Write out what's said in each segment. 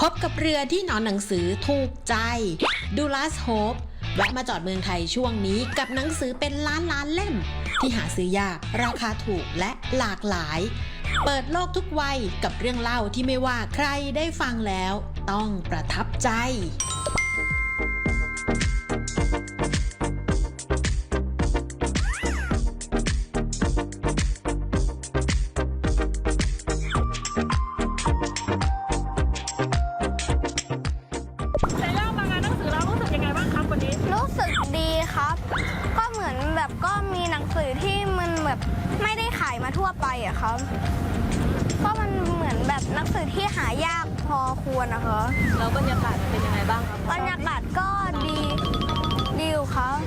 พบกับเรือที่หนอนหนังสือถูกใจดูลัสโฮปแวะมาจอดเมืองไทยช่วงนี้กับหนังสือเป็นล้านล้านเล่ม ที่หาซื้อยาก ราคาถูกและหลากหลาย เปิดโลกทุกวัยกับเรื่องเล่าที่ไม่ว่าใครได้ฟังแล้ว ต้องประทับใจ สึกดีครับ ก็เหมือนแบบก็มีหนังสือที่มันแบบไม่ได้ขายมาทั่วไปอะครับ ก็มันเหมือนแบบหนังสือที่หายากพอควรนะคะแล้วบรรยากาศเป็นยังไงบ้างครับบรรยากาศก็ดีดีอยู่ครับ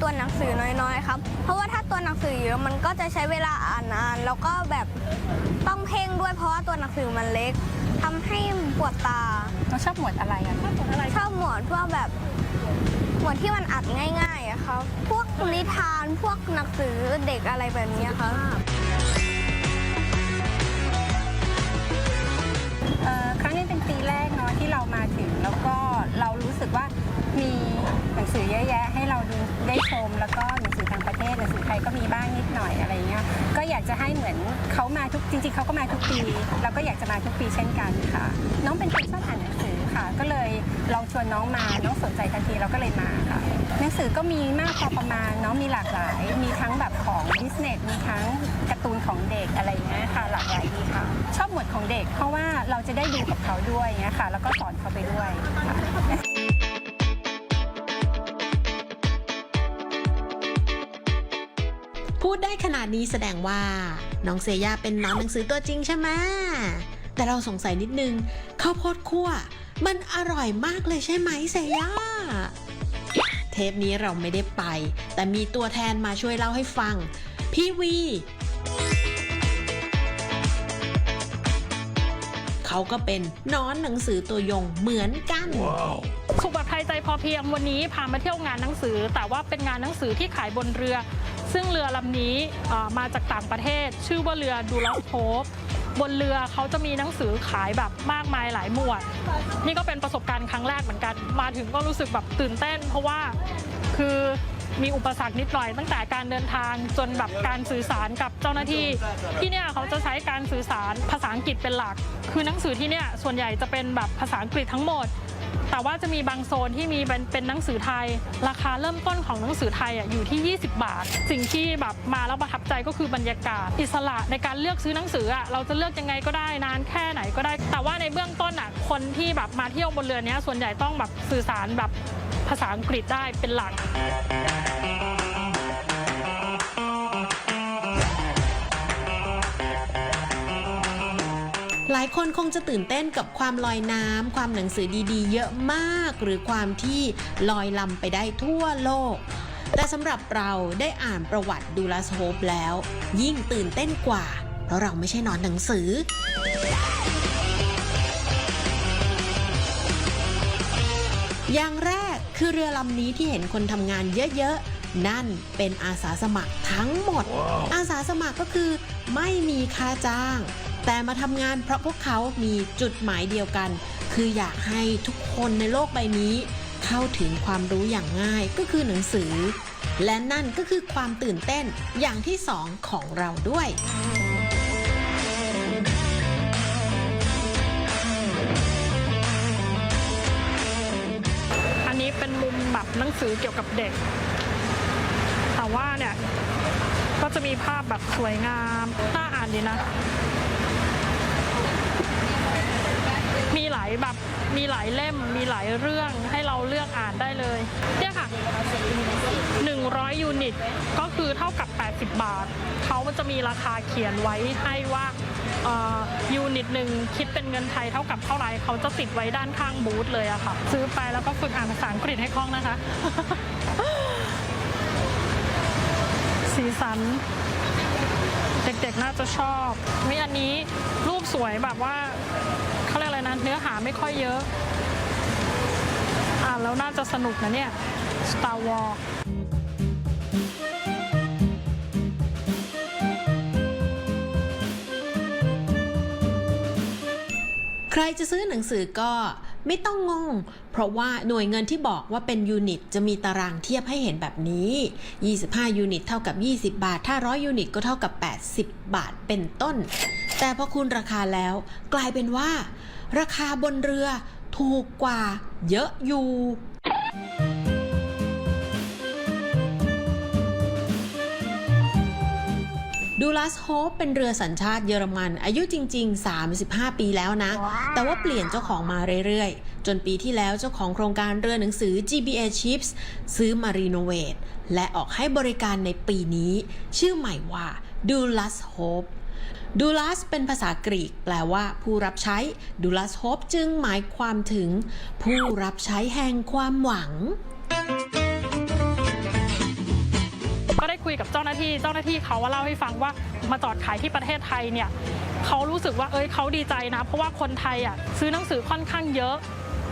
ตัวหนังสือน้อยๆครับ เพราะว่าถ้าตัวหนังสือเยอะมันก็จะใช้เวลาอ่านนาน แล้วก็แบบต้องเพ่งด้วยเพราะว่าตัวหนังสือมันเล็กทำให้ปวดตาเราชอบหมวดอะไรอะชอบหมวดอะไรชอบหมวดพวกแบบหมวดที่มันอัดง่ายๆอะครับ พวกนิทานพวกหนังสือเด็กอะไรแบบเนี้ยครับเอ่อครั้งนี้เป็นปีแรกเนาะที่เรามาถึงแล้วก็เรารู้สึกว่า มีหนังสือเยอะแยะให้เราดูได้ชม แล้วก็หนังสือต่างประเทศหนังสือไทยก็มีบ้างนิดหน่อยอะไรเงี้ยก็อยากจะให้เหมือนเขามาทุกจริงๆเขาก็มาทุกปีเราก็อยากจะมาทุกปีเช่นกันค่ะ น้องเป็นคนชอบอ่านหนังสือค่ะ ก็เลยลองชวนน้องมาน้องสนใจทันทีเราก็เลยมาค่ะหนังสือก็มีมากพอประมาณเนาะมีหลากหลาย มีทั้งแบบของบิสเนสมีทั้งการ์ตูนของเด็กอะไรเงี้ยค่ะ หลากหลายดีค่ะ ชอบหมวดของเด็กเพราะว่าเราจะได้ดูกับเขาด้วยเงี้ยค่ะ แล้วก็สอนเขาไปด้วยค่ะ ดได้ขนาดนี้แสดงว่า น้องเซย่าเป็นน้องหนังสือตัวจริงใช่ไหมแต่เราสงสัยนิดนึงข้าวโพดคั่ว มันอร่อยมากเลยใช่ไหมเซย่าเทปนี้เราไม่ได้ไป แต่มีตัวแทนมาช่วยเล่าให้ฟัง พี่วีเขาก็เป็นน้อนหนังสือตัวยงเหมือนกันสุขแบบไทยใจพอเพียงวันนี้พามาเที่ยวงานหนังสือ แต่ว่าเป็นงานหนังสือที่ขายบนเรือ ซึ่งเรือลำนี้มาจากต่างประเทศ ชื่อว่าเรือดูลัสโทปบนเรือเขาจะมีหนังสือขายแบบมากมายหลายหมวด นี่ก็เป็นประสบการณ์ครั้งแรกเหมือนกัน มาถึงก็รู้สึกแบบตื่นเต้น เพราะว่าคือมีอุปสรรคนิดหน่อยตั้งแต่การเดินทางจนแบบการสื่อสารกับเจ้าหน้าที่ ที่เนี่ยเขาจะใช้การสื่อสารภาษาอังกฤษเป็นหลัก คือหนังสือที่เนี่ยส่วนใหญ่จะเป็นแบบภาษาอังกฤษทั้งหมด แต่ว่าจะมีบางโซนที่มีเป็นเป็นหนังสือไทย ราคาเริ่มต้นของหนังสือไทยอะอยู่ที่ 20 บาท สิ่งที่แบบมาแล้วประทับใจก็คือบรรยากาศ อิสระในการเลือกซื้อหนังสืออะเราจะเลือกยังไงก็ได้นานแค่ไหนก็ได้ แต่ว่าในเบื้องต้นอะคนที่แบบมาเที่ยวบนเรือนี้ส่วนใหญ่ต้องแบบสื่อสารแบบภาษาอังกฤษได้เป็นหลัก หลายคนคงจะตื่นเต้นกับความลอยน้ำความหนังสือดีๆ เยอะมาก หรือความที่ลอยลำไปได้ทั่วโลก แต่สำหรับเราได้อ่านประวัติดูลัสโฮปแล้ว ยิ่งตื่นเต้นกว่า เพราะเราไม่ใช่นอนหนังสืออย่างแรกคือเรือลำนี้ที่เห็นคนทำงานเยอะๆ นั่นเป็นอาสาสมัครทั้งหมดอาสาสมัครก็คือไม่มีค่าจ้าง แต่มาทำงานเพราะพวกเขามีจุดหมายเดียวกัน คืออยากให้ทุกคนในโลกใบนี้ เข้าถึงความรู้อย่างง่ายก็คือหนังสือ และนั่นก็คือความตื่นเต้นอย่างที่สองของเราด้วยอันนี้เป็นมุมแบบหนังสือเกี่ยวกับเด็ก แต่ว่าเนี่ย ก็จะมีภาพแบบสวยงาม น่าอ่านดีนะ มีหลายแบบมีหลายเล่มมีหลายเรื่องให้เราเลือกอ่านได้เลยเนี่ยค่ะ 100 ยูนิต ก็คือเท่ากับ 80 บาท เขาจะมีราคาเขียนไว้ให้ว่าอ่อยูนิตหนึ่งคิดเป็นเงินไทยเท่ากับเท่าไหร่เขาจะติดไว้ด้านข้างบูธเลยอะค่ะ ซื้อไปแล้วก็ฝึกอ่านภาษาอังกฤษให้คล่องนะคะ สีสัน เด็กๆน่าจะชอบมีอันนี้รูปสวยแบบว่าเขาเรียกอะไรนะเนื้อหาไม่ค่อยเยอะ น่าจะสนุกนะเนี่ย Star Wars ใครจะซื้อหนังสือก็ไม่ต้องงง เพราะว่าหน่วยเงินที่บอกว่าเป็นยูนิตจะมีตารางเทียบให้เห็นแบบนี้ 25 ยูนิตเท่ากับ 20 บาท ถ้า 100 ยูนิตก็เท่ากับ 80 บาทเป็นต้น แต่พอคูณราคาแล้ว กลายเป็นว่า ราคาบนเรือ ถูกกว่าเยอะอยู่ ดูลัสโฮปเป็นเรือสัญชาติเยอรมัน อายุจริง ๆ 35 ปีแล้วนะ แต่ว่าเปลี่ยนเจ้าของมาเรื่อยๆ จนปีที่แล้วเจ้าของโครงการเรือหนังสือ GBA Ships ซื้อมารีโนเวทและออกให้บริการในปีนี้ ชื่อใหม่ว่า ดูลัสโฮปดูลัสเป็นภาษากรีกแปลว่า ผู้รับใช้ดูลัสโฮปจึงหมายความถึง ผู้รับใช้แห่งความหวัง ก็ได้คุยกับเจ้าหน้าที่ เจ้าหน้าที่เขาว่าเล่าให้ฟังว่ามาจอดขายที่ประเทศไทยเนี่ยเขารู้สึกว่าเอ้ยเขาดีใจนะ เพราะว่าคนไทยอะซื้อหนังสือค่อนข้างเยอะ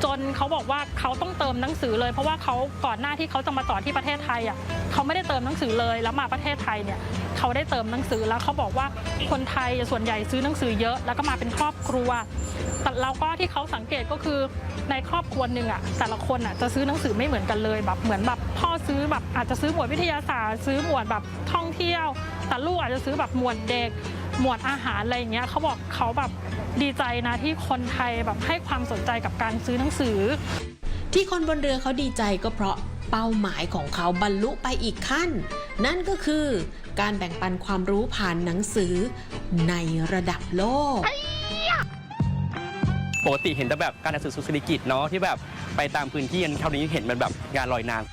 จนเขาบอกว่าเขาต้องเติมหนังสือเลย เพราะว่าเขาก่อนหน้าที่เขาจะมาจอที่ประเทศไทยอะเขาไม่ได้เติมหนังสือเลยแล้วมาประเทศไทยเนี่ยเขาได้เติมหนังสือแล้วเขาบอกว่าคนไทยส่วนใหญ่ซื้อหนังสือเยอะ แล้วก็มาเป็นครอบครัวแต่เราก็ที่เขาสังเกตก็คือในครอบครัวหนึ่งอะแต่ละคนอะจะซื้อหนังสือไม่เหมือนกันเลยแบบเหมือนแบบพ่อซื้อแบบอาจจะซื้อหมวดวิทยาศาสตร์ ซื้อหมวดแบบท่องเที่ยว แต่ลูกอาจจะซื้อแบบหมวดเด็ก หมวดอาหารอะไรอย่างเงี้ยเขาบอกเขาแบบดีใจนะที่คนไทยแบบให้ความสนใจกับการซื้อหนังสือ ที่คนบนเรือเขาดีใจก็เพราะเป้าหมายของเขาบรรลุไปอีกขั้น นั่นก็คือการแบ่งปันความรู้ผ่านหนังสือในระดับโลกปกติเห็นแต่แบบการหนังสือสุสริกิจเนาะที่แบบไปตามพื้นที่กันเท่านี้เห็นมันแบบงานลอยน้ำ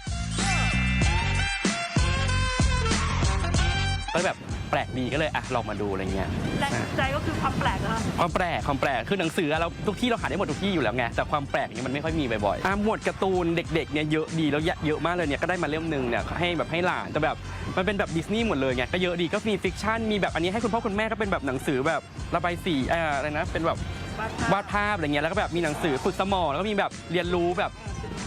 ก็แบบ แปลกดีก็เลยอะลองมาดูอะไรเงี้ย แรงจูงใจก็คือความแปลกนะคะ ความแปลกความแปลกคือหนังสือเราทุกที่เราหาได้หมดทุกที่อยู่แล้วไงแต่ความแปลกเนี่ยมันไม่ค่อยมีบ่อยๆอะหมวดการ์ตูนเด็กๆเนี่ยเยอะดีแล้วเยอะมากเลยเนี่ยก็ได้มาเล่มหนึ่งเนี่ยให้แบบให้หลานแต่แบบมันเป็นแบบดิสนีย์หมดเลยไงก็เยอะดีก็มีฟิกชันมีแบบอันนี้ให้คุณพ่อคุณแม่ก็เป็นแบบหนังสือแบบระบายสีอ่าอะไรนะเป็นแบบวาดภาพอะไรเงี้ยแล้วก็แบบมีหนังสือฝึกสมองแล้วก็มีแบบเรียนรู้แบบ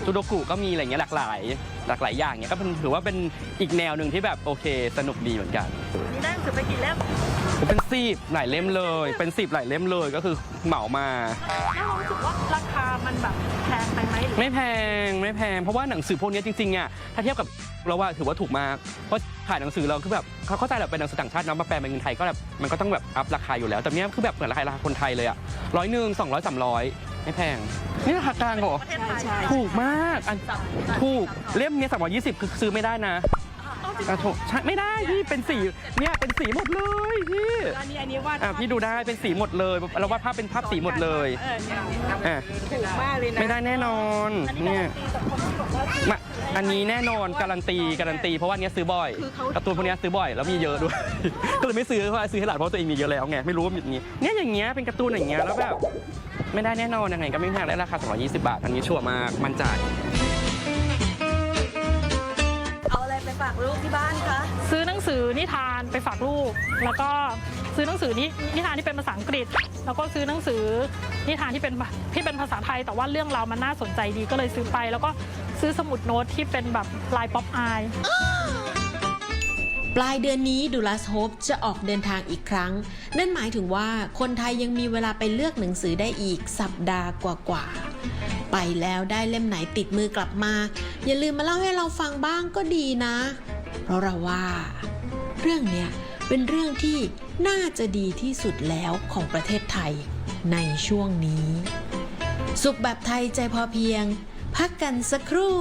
ซูโดกุก็มีอะไรเงี้ยหลากหลาย หลากหลายอย่างเงี้ยก็เป็นถือว่าเป็นอีกแนวหนึ่งที่แบบโอเค สนุกดีเหมือนกันนี่ ได้หนังสือไปกี่เล่มเป็นสิบหลายเล่มเลย เป็นสิบหลายเล่มเลยก็คือเหมามา แล้วเรารู้สึกว่าราคามันแบบแพงไปไหมหรือไม่แพงไม่แพงเพราะว่าหนังสือพวกเนี้ยจริงๆอะถ้าเทียบกับเราว่าถือว่าถูกมากเพราะขายหนังสือเราคือแบบเขาเข้าใจแหละเป็นหนังสือต่างชาติเนาะมาแปลเป็นเงินไทยก็แบบมันก็ต้องแบบอัพราคาอยู่แล้ว แต่เนี้ยคือแบบเหมือนราคาราคาคนไทยเลยอะร้อยหนึ่งสองร้อยสามร้อยไม่แพง นี่ราคากลางเหรอประเทศไทยถูกมากอันถูกเล่มเนี้ยสามร้อยยี่สิบคือซื้อไม่ได้นะ อะถูกใช่ไม่ได้พี่เป็นสีเนี่ยเป็นสีหมดเลยพี่อันนี้อันนี้วาดอะพี่ดูได้เป็นสีหมดเลยเราวาดภาพเป็นภาพสีหมดเลยเออเนี่ยอะถูกมากเลยนะไม่ได้แน่นอนอันนี้เนี่ยการันตีจากคนที่บอกว่ามาอันนี้แน่นอนการันตีการันตีเพราะว่าอันเนี้ยซื้อบ่อยคือเขาการ์ตูนพวกเนี้ยซื้อบ่อยแล้วมีเยอะด้วย ก็เลยไม่ซื้อเพราะว่าซื้อให้หลานเพราะตัวเองมีเยอะแล้วไงไม่รู้ว่ามีอย่างนี้เนี่ยอย่างเงี้ยเป็นการ์ตูนอย่างเงี้ยแล้วแบบไม่ได้แน่นอนยังไงก็ไม่แพงได้ราคา220 บาทอันนี้ชัวร์มากมั่นใจากลูกที่บ้านคะซื้อหนังสือนิทานไปฝากลูก แล้วก็ซื้อหนังสือนินิทานที่เป็นภาษาอังกฤษ แล้วก็ซื้อหนังสือนิทานที่เป็นที่เป็นภาษาไทย แต่ว่าเรื่องราวมันน่าสนใจดีก็เลยซื้อไป แล้วก็ซื้อสมุดโน้ตที่เป็นแบบลายป๊อปอาย ปลายเดือนนี้ดูลัสโฮปจะออกเดินทางอีกครั้ง นั่นหมายถึงว่าคนไทยยังมีเวลาไปเลือกหนังสือได้อีกสัปดาห์กว่าๆไปแล้วได้เล่มไหนติดมือกลับมา อย่าลืมมาเล่าให้เราฟังบ้างก็ดีนะ เพราะเราว่า เรื่องเนี้ยเป็นเรื่องที่น่าจะดีที่สุดแล้วของประเทศไทยในช่วงนี้ สุขแบบไทยใจพอเพียง พักกันสักครู่